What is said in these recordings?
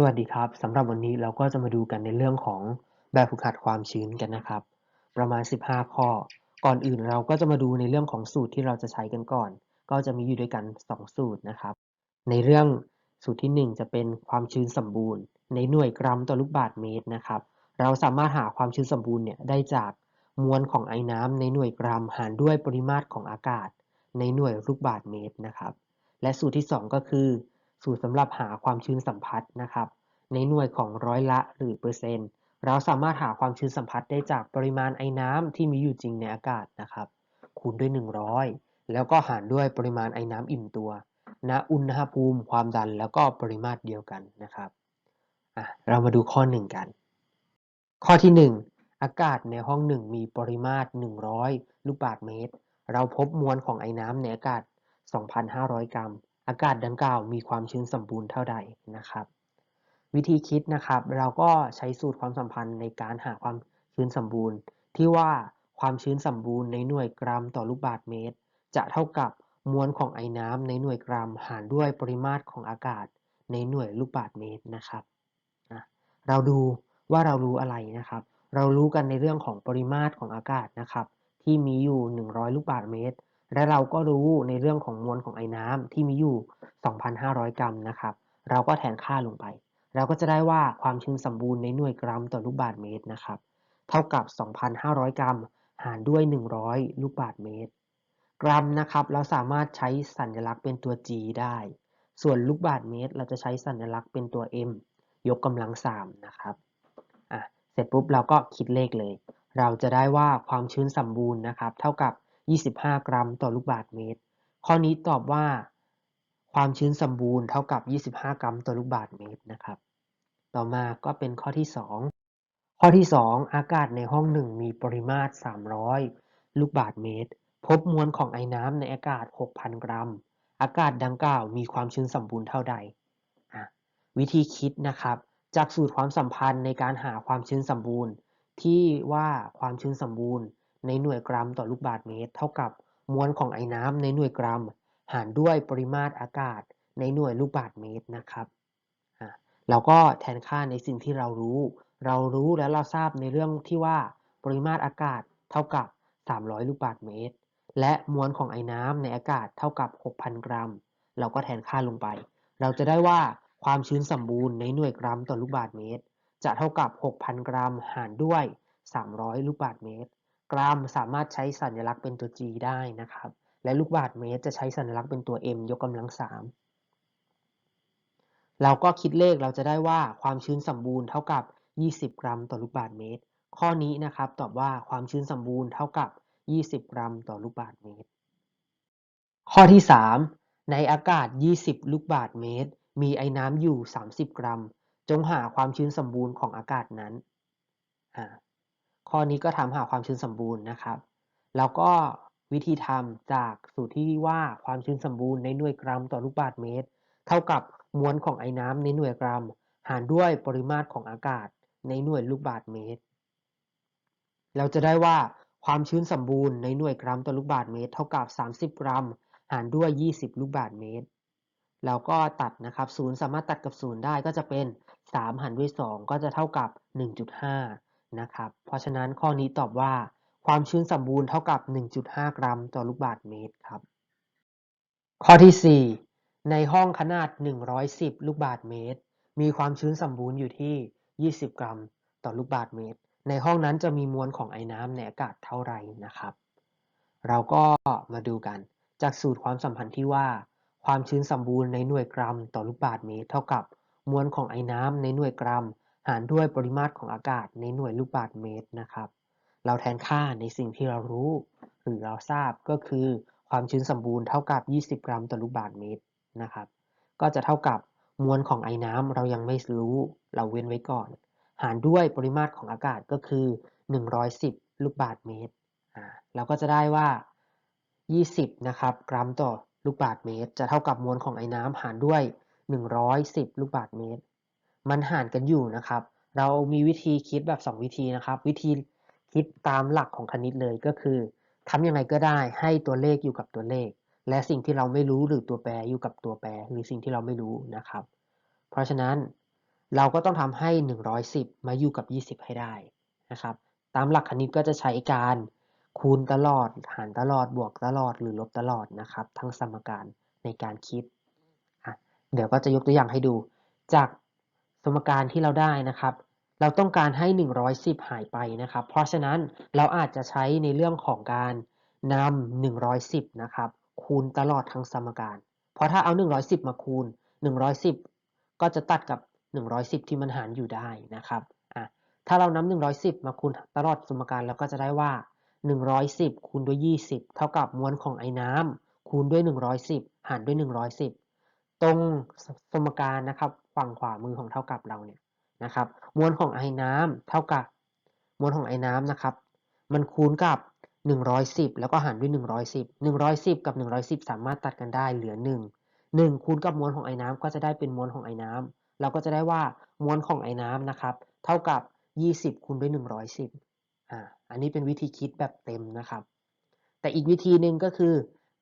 สวัสดีครับสำหรับวันนี้เราก็จะมาดูกันในเรื่องของแบบฝึกหัดความชื้นกันนะครับ ประมาณ 15 ข้อ ก่อนอื่นเราก็จะมาดูในเรื่องของสูตรที่เราจะใช้กันก่อน ก็จะมีอยู่ด้วยกัน 2 สูตรนะครับ ในเรื่องสูตรที่ 1 จะเป็นความชื้นสมบูรณ์ ในหน่วยกรัมต่อลูกบาศก์เมตรนะครับ เราสามารถหาความชื้นสมบูรณ์เนี่ยได้จากมวลของไอ้น้ำในหน่วยกรัมหารด้วยปริมาตรของอากาศ ในหน่วยลูกบาศก์เมตรนะครับ และสูตรที่ 2 ก็คือ สูตรสำหรับหาความชื้นสัมผัสนะครับ ในหน่วยของร้อยละหรือเปอร์เซ็นต์ เราสามารถหาความชื้นสัมผัสได้จากปริมาณไอน้ำที่มีอยู่จริงในอากาศนะครับ คูณด้วย 100 แล้วก็หารด้วยปริมาณไอน้ำอิ่มตัวณอุณหภูมิความดันแล้วก็ปริมาตรเดียวกันนะครับเรามาดูข้อ 1 กัน ข้อที่ 1 อากาศในห้อง 1 มีปริมาตร 100 ลูกบาศก์เมตร เราพบมวลของไอน้ำในอากาศ 2,500 กรัม อากาศดังกล่าวมีความชื้นสมบูรณ์เท่าใดนะครับ วิธีคิดนะครับ เราก็ใช้สูตรความสัมพันธ์ในการหาความชื้นสมบูรณ์ ที่ว่าความชื้นสมบูรณ์ในหน่วยกรัมต่อลูกบาศก์เมตร จะเท่ากับมวลของไอน้ำในหน่วยกรัมหารด้วยปริมาตรของอากาศในหน่วยลูกบาศก์เมตรนะครับนะเราดูว่าเรารู้อะไรนะครับ เรารู้กันในเรื่องของปริมาตรของอากาศนะครับ ที่มีอยู่ 100 ลูกบาศก์เมตร และเราก็รู้ในเรื่องของมวลของไอ้น้ำที่มีอยู่ 2,500 กรัมนะครับ เราก็แทนค่าลงไป เราก็จะได้ว่าความชื้นสมบูรณ์ในหน่วยกรัมต่อลูกบาศก์เมตรนะครับ เท่ากับ 2,500 กรัม หารด้วย 100 ลูกบาศก์เมตร กรัมนะครับ เราสามารถใช้สัญลักษณ์เป็นตัว G ได้ ส่วนลูกบาศก์เมตร เราจะใช้สัญลักษณ์เป็นตัว M ยกกำลัง 3 นะครับ อะ เสร็จปุ๊บเราก็คิดเลขเลย เราจะได้ว่าความชื้นสมบูรณ์นะครับ เท่ากับ 25 กรัมต่อลูกบาศก์เมตร ข้อนี้ตอบว่า ความชื้นสมบูรณ์เท่ากับ 25 กรัมต่อลูกบาศก์เมตรนะครับ ต่อมาก็เป็นข้อที่ 2 ข้อที่ 2 อากาศในห้อง1มีปริมาตร 300 ลูกบาศก์เมตร พบมวลของไอน้ำในอากาศ 6,000 กรัม อากาศดังกล่าวมีความชื้นสมบูรณ์เท่าใด วิธีคิดนะครับ จากสูตรความสัมพันธ์ในการหาความชื้นสมบูรณ์ ที่ว่าความชื้นสมบูรณ์ ในหน่วยกรัมต่อลูกบาศก์เมตร เท่ากับมวลของไอ้น้ำในหน่วยกรัม หารด้วยปริมาตรอากาศในหน่วยลูกบาศก์เมตรนะครับเราก็แทนค่าในสิ่งที่เรารู้ เรารู้และเราทราบในเรื่องที่ว่าปริมาตรอากาศเท่ากับ 300 ลูกบาศก์เมตร และมวลของไอ้น้ำในอากาศเท่ากับ 6,000 กรัม เราก็แทนค่าลงไป เราจะได้ว่าความชื้นสมบูรณ์ในหน่วยกรัมต่อลูกบาศก์เมตร จะเท่ากับ 6,000 กรัม หารด้วย 300 ลูกบาศก์เมตร กรัมสามารถใช้สัญลักษณ์เป็นตัว G ได้นะครับ และลูกบาศก์เมตรจะใช้สัญลักษณ์เป็นตัว M ยกกำลัง3เราก็คิดเลขเราจะได้ว่าความชื้นสมบูรณ์เท่ากับ 20 กรัมต่อลูกบาศก์เมตร ข้อนี้นะครับตอบว่าความชื้นสมบูรณ์เท่ากับ 20 กรัมต่อลูกบาศก์เมตร ข้อที่ 3 ในอากาศ 20 ลูกบาศก์เมตร มีไอ้น้ำอยู่ 30 กรัม จงหาความชื้นสมบูรณ์ของอากาศนั้น ข้อนี้ก็ทำหาความชื้นสมบูรณ์นะครับ แล้วก็วิธีทำจากสูตรที่ว่าความชื้นสมบูรณ์ในหน่วยกรัมต่อลูกบาศก์เมตร เท่ากับมวลของไอ้น้ำในหน่วยกรัม หารด้วยปริมาตรของอากาศในหน่วยลูกบาศก์เมตร เราจะได้ว่าความชื้นสมบูรณ์ในหน่วยกรัมต่อลูกบาศก์เมตร เท่ากับ 30 กรัม หารด้วย 20 ลูกบาศก์เมตรเราก็ตัดนะครับ0สามารถตัดกับ0ได้ก็จะเป็น 3 หารด้วย 2 ก็จะเท่ากับ 1.5 นะครับ เพราะฉะนั้นข้อนี้ตอบว่า ความชื้นสมบูรณ์เท่ากับ 1.5 กรัมต่อลูกบาศก์เมตรครับ ข้อที่ 4 ในห้องขนาด 110 ลูกบาศก์เมตร มีความชื้นสมบูรณ์อยู่ที่ 20 กรัมต่อลูกบาศก์เมตร ในห้องนั้นจะมีมวลของไอ้น้ำในอากาศเท่าไหร่นะครับ เราก็มาดูกันจากสูตรความสัมพันธ์ที่ว่า ความชื้นสมบูรณ์ในหน่วยกรัมต่อลูกบาศก์เมตร เท่ากับมวลของไอ้น้ำในหน่วยกรัม หารด้วยปริมาตรของอากาศในหน่วยลูกบาศก์เมตรนะครับ เราแทนค่าในสิ่งที่เรารู้ หรือเราทราบก็คือความชื้นสมบูรณ์เท่ากับ 20 กรัมต่อลูกบาศก์เมตรนะครับ ก็จะเท่ากับมวลของไอ้น้ำเรายังไม่รู้ เราเว้นไว้ก่อน หารด้วยปริมาตรของอากาศก็คือ 110 ลูกบาศก์เมตรอ่าเราก็จะได้ว่า 20 นะครับ กรัมต่อลูกบาศก์เมตร จะเท่ากับมวลของไอ้น้ำหารด้วย 110 ลูกบาศก์เมตร มันห่ารกันอยู่นะครับ เรามีวิธีคิดแบบ 2 วิธีนะครับ วิธีคิดตามหลักของคณิตเลยก็คือทำยังไงก็ได้ให้ตัวเลขอยู่กับตัวเลข และสิ่งที่เราไม่รู้หรือตัวแปรอยู่กับตัวแปรหรือสิ่งที่เราไม่รู้นะครับ เพราะฉะนั้นเราก็ต้องทำให้ 110 มาอยู่กับ 20 ให้ได้นะครับ ตามหลักคณิตก็จะใช้การคูณตลอด หารตลอด บวกตลอด หรือลบตลอดนะครับ ทั้งสมการในการคิด เดี๋ยวก็จะยกตัวอย่างให้ดู จาก มการที่เราได้นะครับ เราต้องการให้ 110 หายไปนะครับ เพราะฉะนั้นเราอาจจะใช้ในเรื่องของการนำ110 นะครับ คูณตลอดทั้งสมการ เพราะถ้าเอา 110 มาคูณ 110 ก็จะตัดกับ 110 ที่มันหารอยู่ได้นะครับอะถ้าเรานำ110 มาคูณตลอดสมการเราก็จะได้ว่า 110 คูณด้วย 20 เท่ากับมวลของไอ้น้ำคูณด้วย 110 หารด้วย 110 ตรงสมการนะครับ ฝั่งขวามือของเท่ากับเราเนี่ยนะครับ มวลของไอ้น้ำเท่ากับมวลของไอ้น้ำนะครับ มันคูณกับ 110 แล้วก็หารด้วย 110 110 กับ 110 สามารถตัดกันได้เหลือ 1 1 คูณกับมวลของไอ้น้ำก็จะได้เป็นมวลของไอ้น้ำเราก็จะได้ว่ามวลของไอ้น้ำนะครับ เท่ากับ 20 คูณด้วย 110 อ่า อันนี้เป็นวิธีคิดแบบเต็มนะครับ แต่อีกวิธีหนึ่งก็คือ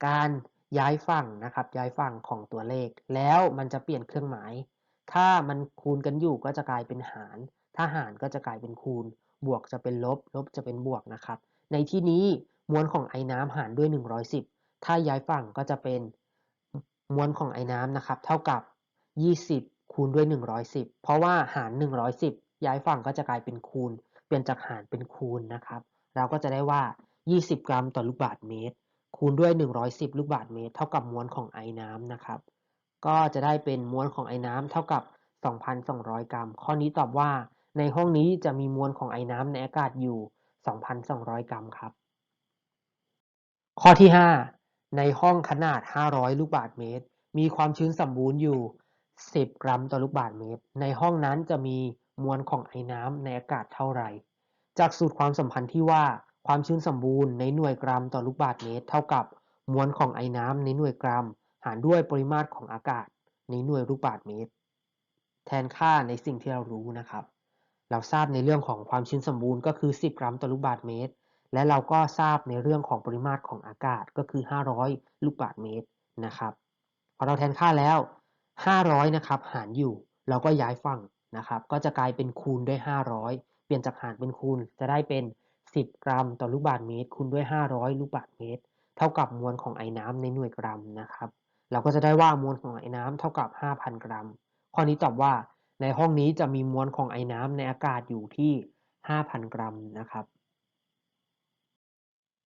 การย้ายฝั่งนะครับ ย้ายฝั่งของตัวเลข แล้วมันจะเปลี่ยนเครื่องหมาย ถ้ามันคูณกันอยู่ก็จะกลายเป็นหาร ถ้าหารก็จะกลายเป็นคูณ บวกจะเป็นลบ ลบจะเป็นบวกนะครับ ในที่นี้มวลของไอ้น้ำหารด้วย 110 ถ้าย้ายฝั่งก็จะเป็นมวลของไอ้น้ำนะครับ เท่ากับ 20 คูณด้วย 110 เพราะว่าหาร 110 ย้ายฝั่งก็จะกลายเป็นคูณ เปลี่ยนจากหารเป็นคูณนะครับ เราก็จะได้ว่า 20 กรัมต่อลูกบาศก์เมตร คูณด้วย 110 ลูกบาศก์เมตร เท่ากับมวลของไอ้น้ำนะครับ ก็จะได้เป็นมวลของไอ้น้ำเท่ากับ 2,200 กรัม ข้อนี้ตอบว่า ในห้องนี้จะมีมวลของไอ้น้ำในอากาศอยู่ 2,200 กรัมครับ ข้อที่ 5 ในห้องขนาด 500 ลูกบาศก์เมตร มีความชื้นสมบูรณ์อยู่ 10 กรัมต่อลูกบาศก์เมตร ในห้องนั้นจะมีมวลของไอ้น้ำในอากาศเท่าไหร่ จากสูตรความสัมพันธ์ที่ว่าความชื้นสมบูรณ์ในหน่วยกรัมต่อลูกบาศก์เมตร เท่ากับมวลของไอ้น้ำในหน่วยกรัม หารด้วยปริมาตรของอากาศในหน่วยลูกบาศก์เมตร แทนค่าในสิ่งที่เรารู้นะครับ เราทราบในเรื่องของความชื้นสมบูรณ์ก็คือ 10 กรัมต่อลูกบาศก์เมตร และเราก็ทราบในเรื่องของปริมาตรของอากาศก็คือ 500 ลูกบาศก์เมตรนะครับพอเราแทนค่าแล้ว 500 นะครับ หารอยู่ เราก็ย้ายฝั่งนะครับ ก็จะกลายเป็นคูณด้วย 500 เปลี่ยนจากหารเป็นคูณจะได้เป็น 10 กรัมต่อลูกบาศก์เมตร คูณด้วย 500 ลูกบาศก์เมตร เท่ากับมวลของไอ้น้ำในหน่วยกรัมนะครับ เราก็จะได้ว่ามวลของไอ้น้ำเท่ากับ 5,000 กรัม ข้อนี้ตอบว่าในห้องนี้จะมีมวลของไอ้น้ำในอากาศอยู่ที่ 5,000 กรัมนะครับ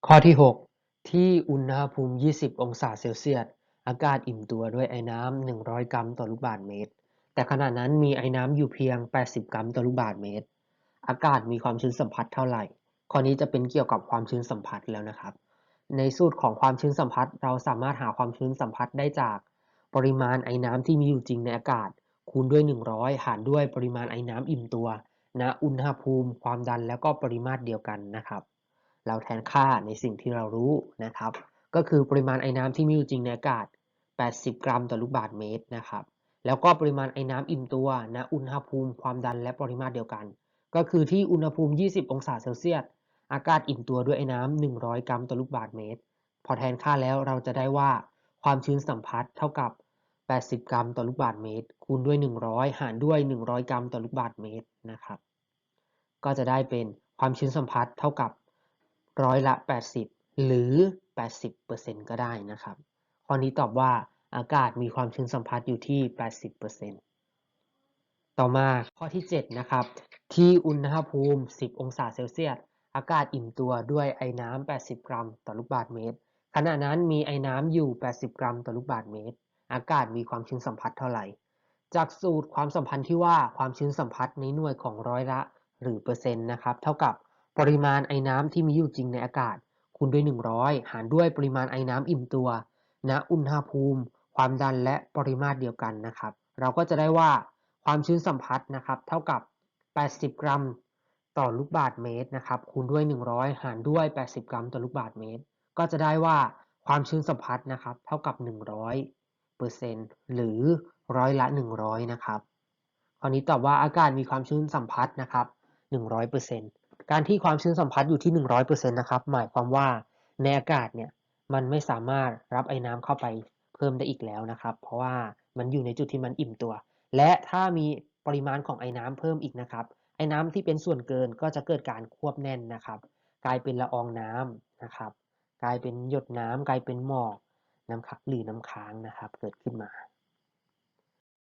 ข้อที่ 6 ที่อุณหภูมิ 20 องศาเซลเซียส อากาศอิ่มตัวด้วยไอ้น้ำ 100 กรัมต่อลูกบาศก์เมตร แต่ขณะนั้นมีไอ้น้ำอยู่เพียง 80 กรัมต่อลูกบาศก์เมตร อากาศมีความชื้นสัมผัสเท่าไหร่ ข้อนี้จะเป็นเกี่ยวกับความชื้นสัมผัสแล้วนะครับ ในสูตรของความชื้นสัมผัส เราสามารถหาความชื้นสัมผัสได้จากปริมาณไอ้น้ำที่มีอยู่จริงในอากาศ คูณด้วย 100 หารด้วยปริมาณไอ้น้ำอิ่มตัวณอุณหภูมิ ความดันแล้วก็ปริมาตรเดียวกันนะครับ เราแทนค่าในสิ่งที่เรารู้นะครับ ก็คือปริมาณไอ้น้ำที่มีอยู่จริงในอากาศ 80 กรัมต่อลูกบาศก์เมตรนะครับ แล้วก็ปริมาณไอ้น้ำอิ่มตัวณอุณหภูมิ ความดันและปริมาตรเดียวกัน ก็คือที่อุณหภูมิ 20 องศาเซลเซียส อากาศอิ่มตัวด้วยไอ้น้ำ100 กรัมต่อลูกบาศก์เมตร พอแทนค่าแล้วเราจะได้ว่าความชื้นสัมผัสเท่ากับ 80 กรัมต่อลูกบาศก์เมตร คูณด้วย 100 หารด้วย 100 กรัมต่อลูกบาศก์เมตรนะครับ ก็จะได้เป็นความชื้นสัมผัสเท่ากับร้อยละ 80 หรือ 80%ก็ได้นะครับ ข้อนี้ตอบว่าอากาศมีความชื้นสัมผัสอยู่ที่ 80%ต่อมาข้อที่ 7 นะครับ ที่อุณหภูมิ 10 องศาเซลเซียส อากาศอิ่มตัวด้วยไอ้น้ำ 80 กรัมต่อลูกบาศก์เมตร ขณะนั้นมีไอ้น้ำอยู่ 80 กรัมต่อลูกบาศก์เมตร อากาศมีความชื้นสัมผัสเท่าไหร่ จากสูตรความสัมพันธ์ที่ว่าความชื้นสัมผัสในหน่วยของร้อยละ หรือเปอร์เซ็นต์นะครับ เท่ากับปริมาณไอ้น้ำที่มีอยู่จริงในอากาศ คูณด้วย 100 หารด้วยปริมาณไอ้น้ำอิ่มตัวณอุณหภูมิ ความดันและปริมาตรเดียวกันนะครับ เราก็จะได้ว่าความชื้นสัมผัสนะครับ เท่ากับ 80 กรัม ต่อลูกบาศก์เมตรนะครับคูณด้วย 100 หารด้วย 80 กรัมต่อลูกบาศก์เมตร ก็จะได้ว่าความชื้นสัมผัสนะครับ เท่ากับ 100เปอร์เซ็นต์หรือร้อยละ 100 นะครับข้อนี้ตอบว่าอากาศมีความชื้นสัมผัสนะครับ 100%การที่ความชื้นสัมผัสอยู่ที่ 100%นนะครับ หมายความว่าในอากาศเนี่ยมันไม่สามารถรับไอ้น้ำเข้าไปเพิ่มได้อีกแล้วนะครับ เพราะว่ามันอยู่ในจุดที่มันอิ่มตัว และถ้ามีปริมาณของไอ้น้ำเพิ่มอีกนะครับ อ้น้ำที่เป็นส่วนเกินก็จะเกิดการควบแน่นนะครับ กลายเป็นละอองน้ำนะครับ กลายเป็นหยดน้ำกลายเป็นหมอกน้ำคักหรือน้ำค้างนะครับ เกิดขึ้นมา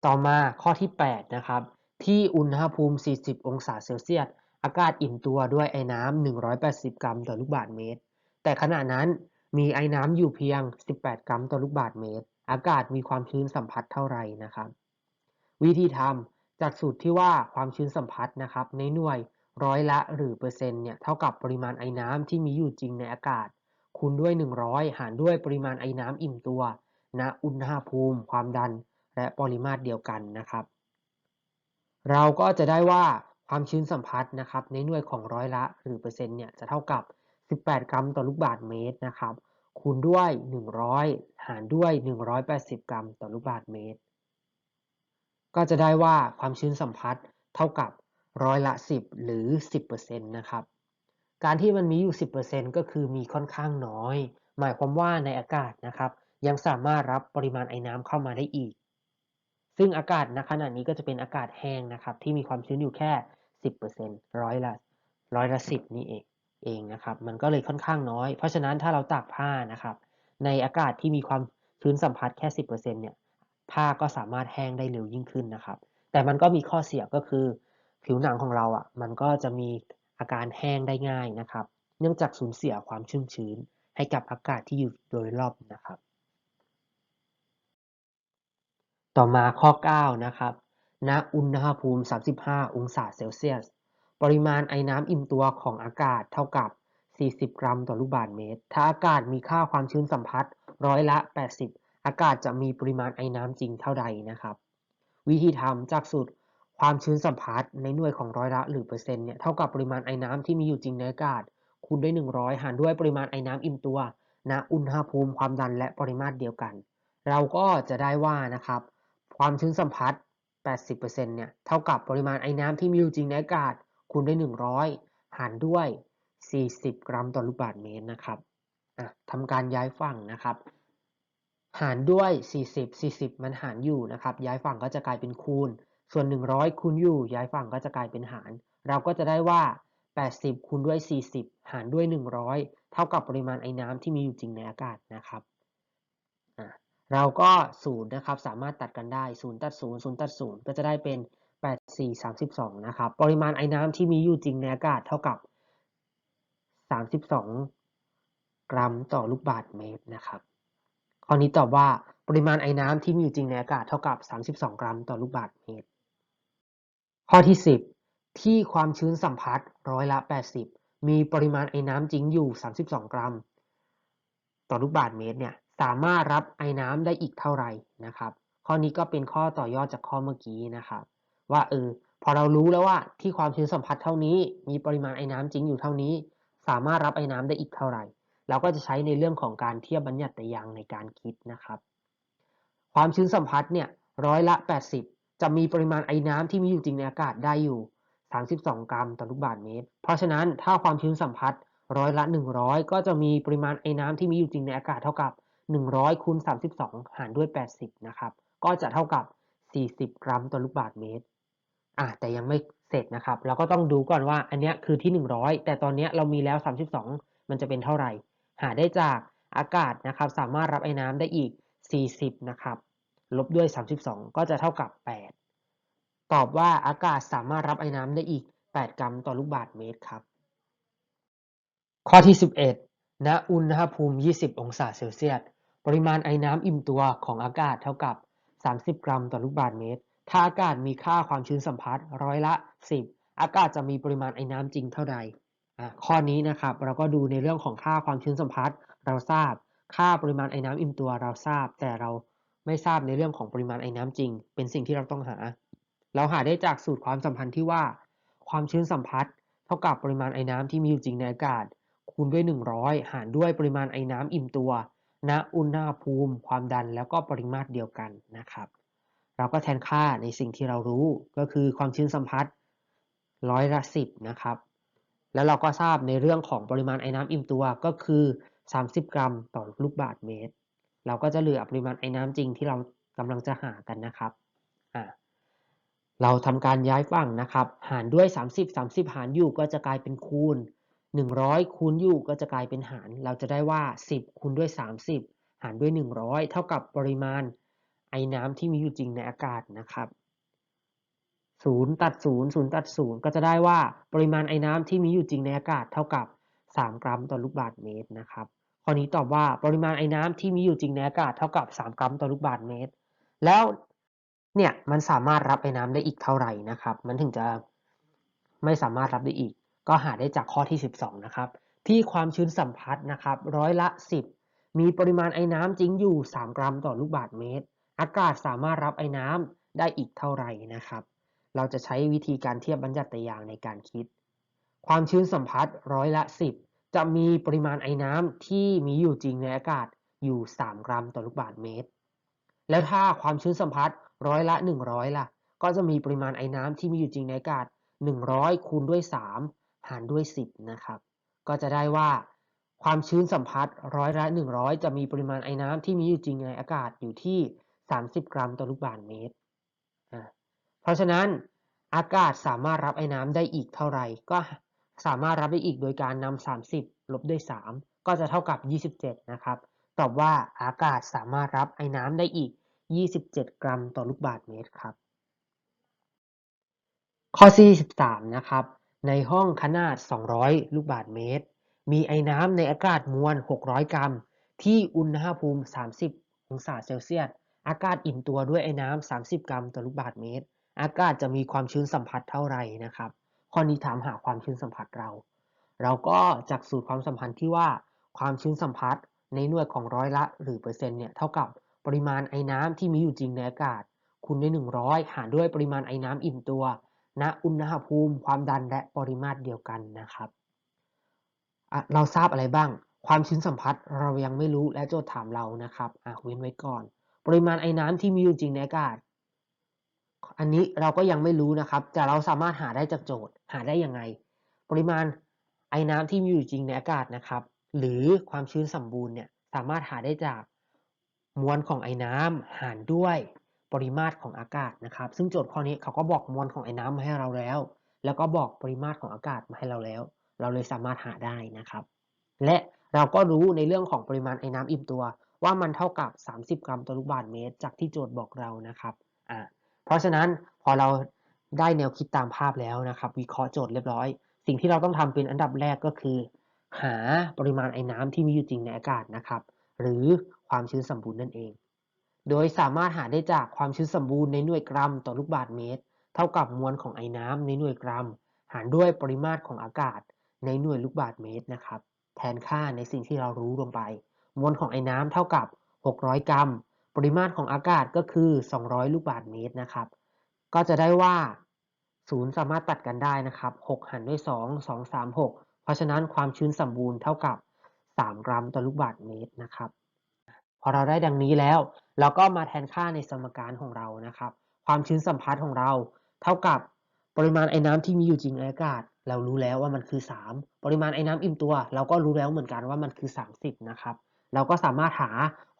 ต่อมาข้อที่ 8 นะครับ ที่อุณหภูมิ 40 องศาเซลเซียสอากาศอิ่มตัวด้วยไอ้น้ำ180 กรัมต่อลูกบาศก์เมตร แต่ขณะนั้นมีไอ้น้ำอยู่เพียง 18 กรัมต่อลูกบาศก์เมตร อากาศมีความชื้นสัมผัสเท่าไหร่นะครับ วิธีทำ จากสูตรที่ว่าความชื้นสัมผัสนะครับ ในหน่วยร้อยละหรือเปอร์เซ็นต์เนี่ยเท่ากับปริมาณไอ้น้ำที่มีอยู่จริงในอากาศ คูณด้วย 100 หารด้วยปริมาณไอ้น้ำอิ่มตัวณอุณหภูมิ ความดัน และปริมาตรเดียวกันนะครับ เราก็จะได้ว่าความชื้นสัมผัสนะครับ ในหน่วยของร้อยละหรือเปอร์เซ็นต์เนี่ยจะเท่ากับ 18 กรัมต่อลูกบาศก์เมตรนะครับ คูณด้วย 100 หารด้วย 180 กรัมต่อลูกบาศก์เมตร ก็จะได้ว่าความชื้นสัมผัสเท่ากับร้อยละ 10 หรือ 10%นะครับ การที่มันมีอยู่ 10%ก็คือมีค่อนข้างน้อย หมายความว่าในอากาศนะครับ ยังสามารถรับปริมาณไอ้น้ำเข้ามาได้อีก ซึ่งอากาศณขณะนี้ก็จะเป็นอากาศแห้งนะครับ ที่มีความชื้นอยู่แค่ 10%ร้อยละร้อยละ 10 นี่เองเองนะครับ มันก็เลยค่อนข้างน้อย เพราะฉะนั้นถ้าเราตากผ้านะครับ ในอากาศที่มีความชื้นสัมผัสแค่ 10%เนี่ย ผ้าก็สามารถแห้งได้เร็วยิ่งขึ้นนะครับ แต่มันก็มีข้อเสียก็คือ ผิวหนังของเราอะมันก็จะมีอาการแห้งได้ง่ายนะครับ เนื่องจากสูญเสียความชุ่มชื้น ให้กับอากาศที่อยู่โดยรอบนะครับ ต่อมาข้อ 9 นะครับณอุณหภูมิ 35 องศาเซลเซียส ปริมาณไอน้ำอิ่มตัวของอากาศเท่ากับ 40 กรัมต่อลูกบาศก์เมตร ถ้าอากาศมีค่าความชื้นสัมผัสร้อยละ 80 อากาศจะมีปริมาณไอน้ำจริงเท่าใดนะครับ วิธีทำจากสูตรความชื้นสัมผัสในหน่วยของร้อยละหรือเปอร์เซ็นต์เนี่ยเท่ากับปริมาณไอน้ำที่มีอยู่จริงในอากาศคูณด้วย 100 หารด้วยปริมาณไอน้ำอิ่มตัวณอุณหภูมิความดันและปริมาตรเดียวกัน เราก็จะได้ว่านะครับ ความชื้นสัมผัส 80%เนี่ยเท่ากับปริมาณไอน้ำที่มีอยู่จริงในอากาศคูณด้วย 100 หารด้วย 40 กรัมต่อลูกบาศก์เมตรนะครับทำการย้ายฝั่งนะครับ หารด้วย 40 40 มันหารอยู่นะครับ ย้ายฝั่งก็จะกลายเป็นคูณ ส่วน 100 คูณอยู่ ย้ายฝั่งก็จะกลายเป็นหาร เราก็จะได้ว่า 80 คูณด้วย 40 หารด้วย 100 เท่ากับปริมาณไอ้น้ำที่มีอยู่จริงในอากาศนะครับเราก็0นะครับ สามารถตัดกันได้0ตัด0 0ตัด0ก็จะได้เป็น 8 4 32 นะครับ ปริมาณไอ้น้ำที่มีอยู่จริงในอากาศเท่ากับ 32 กรัมต่อลูกบาศก์เมตรนะครับ ข้อนี้ตอบว่าปริมาณไอน้ำที่มีอยู่จริงในอากาศเท่ากับ 32 กรัมต่อลูกบาศก์เมตร ข้อที่ 10 ที่ความชื้นสัมผัสร้อยละ 80 มีปริมาณไอน้ำจริงอยู่ 32 กรัม ต่อลูกบาศก์เมตรเนี่ยสามารถรับไอน้ำได้อีกเท่าไหร่นะครับ ข้อนี้ก็เป็นข้อต่อยอดจากข้อเมื่อกี้นะครับ ว่าเออพอเรารู้แล้วว่าที่ความชื้นสัมผัสเท่านี้ มีปริมาณไอน้ำจริงอยู่เท่านี้ สามารถรับไอน้ำได้อีกเท่าไหร่ เราก็จะใช้ในเรื่องของการเทียบบัญญัติยางในการคิดนะครับ ความชื้นสัมผัสเนี่ยร้อยละ 80 จะมีปริมาณไอน้ำที่มีอยู่จริงในอากาศได้อยู่ 32 กรัมต่อลูกบาศก์เมตร เพราะฉะนั้นถ้าความชื้นสัมผัสร้อยละ 100 ก็จะมีปริมาณไอน้ำที่มีอยู่จริงในอากาศเท่ากับ 100คูณ32 หารด้วย 80 นะครับ ก็จะเท่ากับ 40 กรัมต่อลูกบาศก์เมตรอะแต่ยังไม่เสร็จนะครับ เราก็ต้องดูก่อนว่าอันนี้คือที่ 100 แต่ตอนนี้เรามีแล้ว 32 มันจะเป็นเท่าไหร่ หาได้จากอากาศนะครับ สามารถรับไอ้น้ำได้อีก 40 นะครับ ลบด้วย 32 ก็จะเท่ากับ 8 ตอบว่าอากาศสามารถรับไอ้น้ำได้อีก 8 กรัมต่อลูกบาศก์เมตรครับ ข้อที่ 11 ณ อุณหภูมิ 20 องศาเซลเซียส ปริมาณไอ้น้ำอิ่มตัวของอากาศเท่ากับ 30 กรัมต่อลูกบาศก์เมตร ถ้าอากาศมีค่าความชื้นสัมผัสร้อยละ 10 อากาศจะมีปริมาณไอ้น้ำจริงเท่าใด ข้อนี้นะครับเราก็ดูในเรื่องของค่าความชื้นสัมผัสเราทราบ ค่าปริมาณไอ้น้ำอิ่มตัวเราทราบ แต่เราไม่ทราบในเรื่องของปริมาณไอ้น้ำจริง เป็นสิ่งที่เราต้องหา เราหาได้จากสูตรความสัมพันธ์ที่ว่า ความชื้นสัมผัสเท่ากับปริมาณไอ้น้ำที่มีอยู่จริงในอากาศ คูณด้วย 100 หารด้วยปริมาณไอ้น้ำอิ่มตัว ณ อุณหภูมิ ความดันแล้วก็ปริมาตรเดียวกันนะครับ เราก็แทนค่าในสิ่งที่เรารู้ก็คือความชื้นสัมผัสร้อยละสิบนะครับ แล้วเราก็ทราบในเรื่องของปริมาณไอ้น้ำอิ่มตัวก็คือ 30 กรัมต่อลูกบาศก์เมตร เราก็จะเหลือปริมาณไอ้น้ำจริงที่เรากำลังจะหากันนะครับอ่าเราทำการย้ายฝั่งนะครับ หารด้วย 30 30 หารอยู่ก็จะกลายเป็นคูณ 100 คูณอยู่ก็จะกลายเป็นหาร เราจะได้ว่า 10 คูณด้วย 30 หารด้วย 100 เท่ากับปริมาณไอ้น้ำที่มีอยู่จริงในอากาศนะครับ 0ตัด0 0ตัด0ก็จะได้ว่าปริมาณไอ้น้ำที่มีอยู่จริงในอากาศเท่ากับ 3 กรัมต่อลูกบาศก์เมตรนะครับข้อนี้ตอบว่าปริมาณไอ้น้ำที่มีอยู่จริงในอากาศเท่ากับ 3 กรัมต่อลูกบาศก์เมตร แล้วเนี่ยมันสามารถรับไอ้น้ำได้อีกเท่าไหร่นะครับ มันถึงจะไม่สามารถรับได้อีก ก็หาได้จากข้อที่ 12 นะครับ ที่ความชื้นสัมพัทธ์นะครับร้อยละ 10 มีปริมาณไอ้น้ำจริงอยู่ 3 กรัมต่อลูกบาศก์เมตร อากาศสามารถรับไอ้น้ำได้อีกเท่าไหร่นะครับ เราจะใช้วิธีการเทียบบัญญัติยางในการคิด ความชื้นสัมพัทธ์ร้อยละ 10 จะมีปริมาณไอ้น้ำที่มีอยู่จริงในอากาศอยู่ 3 กรัมต่อลูกบาศก์เมตร แล้วถ้าความชื้นสัมพัทธ์ร้อยละ 100 ล่ะ ก็จะมีปริมาณไอ้น้ำที่มีอยู่จริงในอากาศ 100 คูณด้วย 3 หารด้วย 10 นะครับ ก็จะได้ว่า ความชื้นสัมพัทธ์ร้อยละ 100 จะมีปริมาณไอ้น้ำที่มีอยู่จริงในอากาศอยู่ที่ 30 กรัมต่อลูกบาศก์เมตร เพราะฉะนั้นอากาศสามารถรับไอ้น้ำได้อีกเท่าไหร่ก็สามารถรับได้อีกโดยการนำ30 ลบด้วย 3 ก็จะเท่ากับ 27 นะครับ ตอบว่าอากาศสามารถรับไอ้น้ำได้อีก 27 กรัมต่อลูกบาศก์เมตรครับ ข้อที่13นะครับ ในห้องขนาด 200 ลูกบาศก์เมตร มีไอ้น้ำในอากาศมวล 600 กรัม ที่อุณหภูมิ 30 องศาเซลเซียส อากาศอิ่มตัวด้วยไอ้น้ำ 30 กรัมต่อลูกบาศก์เมตร อากาศจะมีความชื้นสัมผัสเท่าไหร่นะครับ ข้อนี้ถามหาความชื้นสัมผัสเรา เราก็จากสูตรความสัมพันธ์ที่ว่าความชื้นสัมผัสในหน่วยของร้อยละหรือเปอร์เซ็นต์เนี่ยเท่ากับปริมาณไอ้น้ำที่มีอยู่จริงในอากาศคูณด้วย 100 หารด้วยปริมาณไอ้น้ำอิ่มตัวณอุณหภูมิความดันและปริมาตรเดียวกันนะครับ เราทราบอะไรบ้าง ความชื้นสัมพัทธ์เรายังไม่รู้และโจทย์ถามเรานะครับเว้นไว้ก่อน ปริมาณไอ้น้ำที่มีอยู่จริงในอากาศ อันนี้เราก็ยังไม่รู้นะครับ แต่เราสามารถหาได้จากโจทย์ หาได้ยังไง ปริมาณไอ้น้ำที่มีอยู่จริงในอากาศนะครับ หรือความชื้นสมบูรณ์เนี่ยสามารถหาได้จากมวลของไอ้น้ำหารด้วยปริมาตรของอากาศนะครับ ซึ่งโจทย์ข้อนี้เขาก็บอกมวลของไอ้น้ำมาให้เราแล้ว แล้วก็บอกปริมาตรของอากาศมาให้เราแล้ว เราเลยสามารถหาได้นะครับ และเราก็รู้ในเรื่องของปริมาณไอ้น้ำอิ่มตัว ว่ามันเท่ากับ 30 กรัมต่อลูกบาศก์เมตร จากที่โจทย์บอกเรานะครับอ่า เพราะฉะนั้นพอเราได้แนวคิดตามภาพแล้วนะครับ วิเคราะห์โจทย์เรียบร้อย สิ่งที่เราต้องทำเป็นอันดับแรกก็คือ หาปริมาณไอ้น้ำที่มีอยู่จริงในอากาศนะครับ หรือความชื้นสมบูรณ์นั่นเอง โดยสามารถหาได้จากความชื้นสมบูรณ์ในหน่วยกรัมต่อลูกบาศก์เมตร เท่ากับมวลของไอ้น้ำในหน่วยกรัม หารด้วยปริมาตรของอากาศในหน่วยลูกบาศก์เมตรนะครับ แทนค่าในสิ่งที่เรารู้ลงไป มวลของไอ้น้ำเท่ากับ 600 กรัม ปริมาตรของอากาศก็คือ 200 ลูกบาศก์เมตรนะครับ ก็จะได้ว่า 0 สามารถตัดกันได้นะครับ 6 หารด้วย 2 2 3 6 เพราะฉะนั้นความชื้นสมบูรณ์เท่ากับ 3 กรัมต่อลูกบาศก์เมตรนะครับ พอเราได้ดังนี้แล้ว เราก็มาแทนค่าในสมการของเรานะครับ ความชื้นสัมพัทธ์ของเรา เท่ากับปริมาณไอ้น้ำที่มีอยู่จริงในอากาศ เรารู้แล้วว่ามันคือ 3 ปริมาณไอ้น้ำอิ่มตัว เราก็รู้แล้วเหมือนกันว่ามันคือ 30 นะครับ เราก็สามารถหา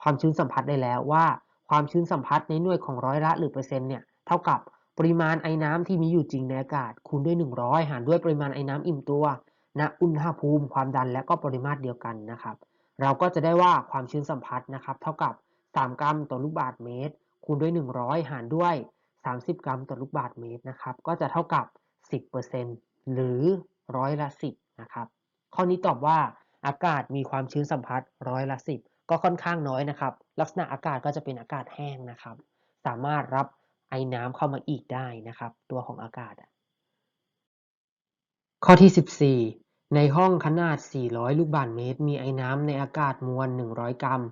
ความชื้นสัมพัทธ์ได้แล้วว่าความชื้นสัมพัทธ์ในหน่วยของร้อยละหรือเปอร์เซ็นต์เนี่ยเท่ากับปริมาณไอ้น้ำที่มีอยู่จริงในอากาศคูณด้วย 100 หารด้วยปริมาณไอ้น้ำอิ่มตัวณอุณหภูมิความดันและก็ปริมาตรเดียวกันนะครับ เราก็จะได้ว่าความชื้นสัมพัทธ์นะครับ เท่ากับ 3 กรัมต่อลูกบาศก์เมตร คูณด้วย 100 หารด้วย 30 กรัมต่อลูกบาศก์เมตรนะครับ ก็จะเท่ากับ 10%หรือร้อยละ 10นะครับข้อนี้ตอบว่า อากาศมีความชื้นสัมพัทธ์ร้อยละ 10 ก็ค่อนข้างน้อยนะครับ ลักษณะอากาศก็จะเป็นอากาศแห้งนะครับ สามารถรับไอน้ำเข้ามาอีกได้นะครับ ตัวของอากาศ ข้อที่ 14 ในห้องขนาด 400 ลูกบาศก์เมตร มีไอน้ำในอากาศมวล 100 กรัม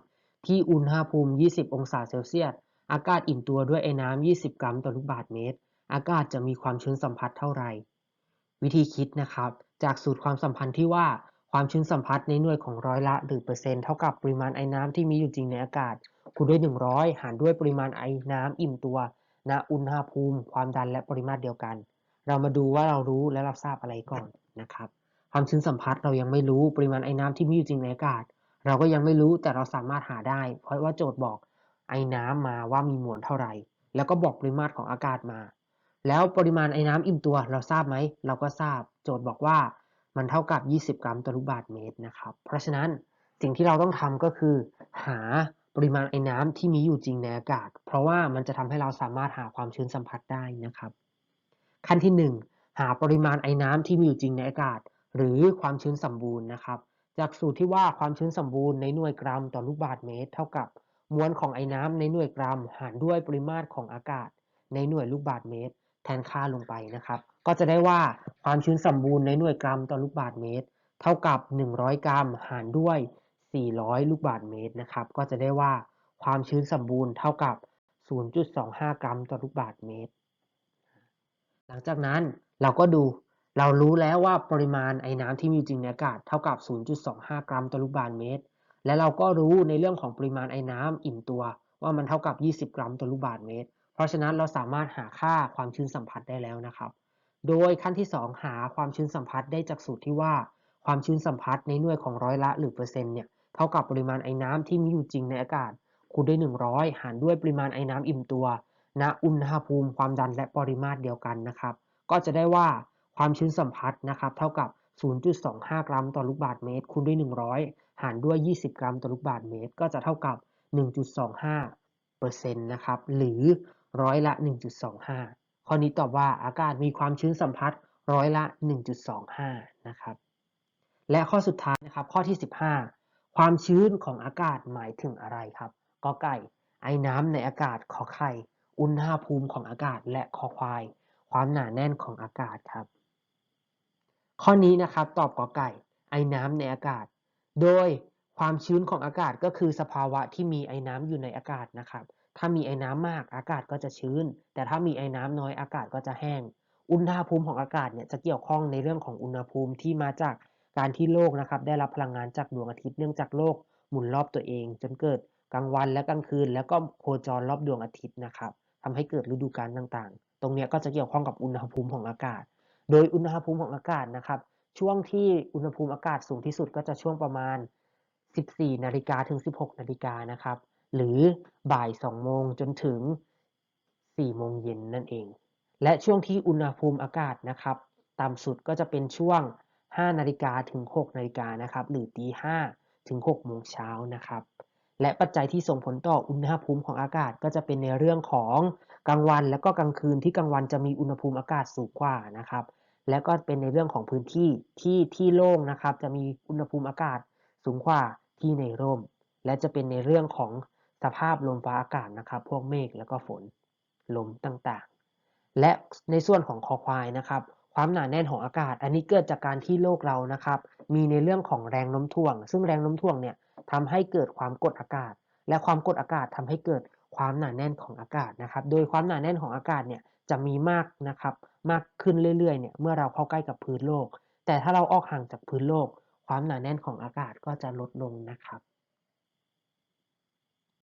ที่อุณหภูมิ 20 องศาเซลเซียส อากาศอิ่มตัวด้วยไอน้ำ20 กรัมต่อลูกบาศก์เมตร อากาศจะมีความชื้นสัมพัทธ์เท่าไหร่ วิธีคิดนะครับ จากสูตรความสัมพันธ์ที่ว่า ความชื้นสัมพัทธ์ในหน่วยของร้อยละ หรือเปอร์เซ็นต์เท่ากับปริมาณไอน้ำที่มีอยู่จริงในอากาศ คูณด้วย 100 หารด้วยปริมาณไอน้ำอิ่มตัว ณ อุณหภูมิ ความดันและปริมาตรเดียวกัน เรามาดูว่าเรารู้และเราทราบอะไรก่อนนะครับ ความชื้นสัมพัทธ์เรายังไม่รู้ปริมาณไอ้น้ำที่มีอยู่จริงในอากาศ เราก็ยังไม่รู้แต่เราสามารถหาได้ เพราะว่าโจทย์บอกไอ้น้ำมาว่ามีมวลเท่าไหร่ แล้วก็บอกปริมาตรของอากาศมา แล้วปริมาณไอ้น้ำอิ่มตัวเราทราบไหม เราก็ทราบ โจทย์บอกว่า มันเท่ากับ 20 กรัมต่อลูกบาศก์เมตรนะครับ เพราะฉะนั้นสิ่งที่เราต้องทำก็คือ หาปริมาณไอ้น้ำที่มีอยู่จริงในอากาศ เพราะว่ามันจะทำให้เราสามารถหาความชื้นสัมผัสได้นะครับ ขั้นที่ 1 หาปริมาณไอ้น้ำที่มีอยู่จริงในอากาศ หรือความชื้นสมบูรณ์นะครับ จากสูตรที่ว่าความชื้นสมบูรณ์ในหน่วยกรัมต่อลูกบาศก์เมตร เท่ากับมวลของไอ้น้ำในหน่วยกรัม หารด้วยปริมาตรของอากาศในหน่วยลูกบาศก์เมตร แทนค่าลงไปนะครับ ก็จะได้ว่าความชื้นสมบูรณ์ในหน่วยกรัมต่อลูกบาศก์เมตร เท่ากับ 100 กรัม หารด้วย 400 ลูกบาศก์เมตรนะครับ ก็จะได้ว่าความชื้นสมบูรณ์เท่ากับ 0.25 กรัมต่อลูกบาศก์เมตร หลังจากนั้นเราก็ดูเรารู้แล้วว่าปริมาณไอ้น้ำที่มีอยู่จริงในอากาศเท่ากับ 0.25 กรัมต่อลูกบาศก์เมตร และเราก็รู้ในเรื่องของปริมาณไอ้น้ำอิ่มตัว ว่ามันเท่ากับ 20 กรัมต่อลูกบาศก์เมตร ราะฉะนั้นเราสามารถหาค่าความชื้นสัมผัสได้แล้วนะครับ โดยขั้นที่ 2 หาความชื้นสัมผัสได้จากสูตรที่ว่าความชื้นสัมผัสในหน่วยของร้อยละหรือเปอร์เซ็นต์เนี่ยเท่ากับปริมาณไอ้น้ำที่มีอยู่จริงในอากาศคูณด้วย 100 หารด้วยปริมาณไอ้น้ำอิ่มตัวณอุณหภูมิความดันและปริมาตรเดียวกันนะครับ ก็จะได้ว่าความชื้นสัมผัสนะครับเท่ากับ 0.25 กรัมต่อลูกบาศก์เมตรคูณด้วย 100 หารด้วย 20 กรัมต่อลูกบาศก์เมตร ก็จะเท่ากับ 1.25เปอร์เซ็นต์นะครับหรือ ร้อยละ 1.25 ข้อนี้ตอบว่าอากาศมีความชื้นสัมผัสร้อยละ 1.25 นะครับ และข้อสุดท้ายนะครับ ข้อที่ 15 ความชื้นของอากาศหมายถึงอะไรครับกอไก่ ไอ้น้ำในอากาศขอไข่ อุณหภูมิของอากาศและคอควาย ความหนาแน่นของอากาศครับ ข้อนี้นะครับตอบกอไก่ ไอ้น้ำในอากาศ โดยความชื้นของอากาศก็คือสภาวะที่มีไอ้น้ำอยู่ในอากาศนะครับ ถ้ามีไอ้น้ำมากอากาศก็จะชื้น แต่ถ้ามีไอ้น้ำน้อยอากาศก็จะแห้ง อุณหภูมิของอากาศเนี่ยจะเกี่ยวข้องในเรื่องของอุณหภูมิที่มาจากการที่โลกนะครับได้รับพลังงานจากดวงอาทิตย์เนื่องจากโลกหมุนรอบตัวเอง จนเกิดกลางวันและกลางคืน แล้วก็โคจรรอบดวงอาทิตย์นะครับทำให้เกิดฤดูกาลต่างๆ ตรงนี้ก็จะเกี่ยวข้องกับอุณหภูมิของอากาศ โดยอุณหภูมิของอากาศนะครับช่วงที่อุณหภูมิอากาศสูงที่สุดก็จะช่วงประมาณ 14 นาฬิกาถึง 16 นาฬิกานะครับ หรือบ่าย 2 โมงจนถึง 4 โมงเย็นนั่นเอง และช่วงที่อุณหภูมิอากาศนะครับ ต่ำสุดก็จะเป็นช่วง 5 นาฬิกาถึง 6 นาฬิกานะครับ หรือตี5ถึง 6 โมงเช้านะครับ และปัจจัยที่ส่งผลต่ออุณหภูมิของอากาศก็จะเป็นในเรื่องของกลางวันและก็กลางคืนที่กลางวันจะมีอุณหภูมิอากาศสูงกว่านะครับ และก็เป็นในเรื่องของพื้นที่ที่ที่โล่งนะครับ จะมีอุณหภูมิอากาศสูงกว่าที่ในร่ม และจะเป็นในเรื่องของ สภาพลมฟ้าอากาศนะครับ พวกเมฆแล้วก็ฝนลมต่างๆ และในส่วนของคอควายนะครับ ความหนาแน่นของอากาศ อันนี้เกิดจากการที่โลกเรานะครับ มีในเรื่องของแรงโน้มถ่วง ซึ่งแรงโน้มถ่วงเนี่ยทำให้เกิดความกดอากาศ และความกดอากาศทำให้เกิดความหนาแน่นของอากาศนะครับ โดยความหนาแน่นของอากาศเนี่ยจะมีมากนะครับ มากขึ้นเรื่อยๆเนี่ยเมื่อเราเข้าใกล้กับพื้นโลก แต่ถ้าเราออกห่างจากพื้นโลก ความหนาแน่นของอากาศก็จะลดลงนะครับ